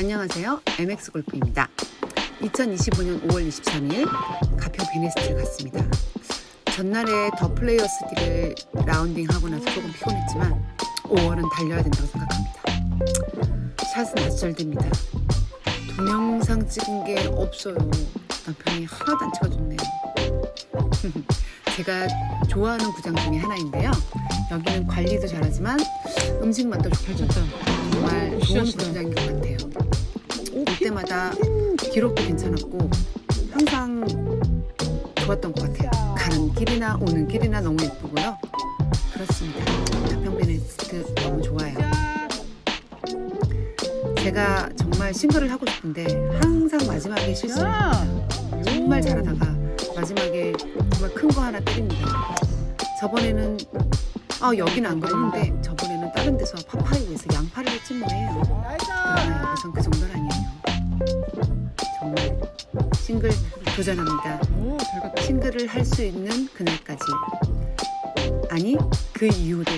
안녕하세요. MX 골프입니다. 2025년 5월 23일 가평 베네스트를 갔습니다. 전날에 더 플레이어스들을 라운딩 하고 나서 조금 피곤했지만 5월은 달려야 된다고 생각합니다. 샷은 아주 잘 됩니다. 동영상 찍은 게 없어요. 남편이 하나도 안 찍어줬네요. 제가 좋아하는 구장 중에 하나인데요. 여기는 관리도 잘하지만 음식 맛도 좋고 정말 좋은 구장인 것 같아요. 올 때마다 기록도 괜찮았고 항상 좋았던 것 같아요. 가는 길이나 오는 길이나 너무 예쁘고요. 그렇습니다. 가평 베네스트 너무 좋아요. 제가 정말 싱글을 하고 싶은데 항상 마지막에 실수합니다. 정말 잘하다가 마지막에 정말 큰 거 하나 때립니다. 저번에는 아 여기는 안 그러는데 저번에는 다른 데서 파파이에서 양파를 했지 뭐예요. 여기선 그 정도는 아니에요. 정말 싱글 도전합니다. 싱글을 할 수 있는 그날까지 아니 그 이후로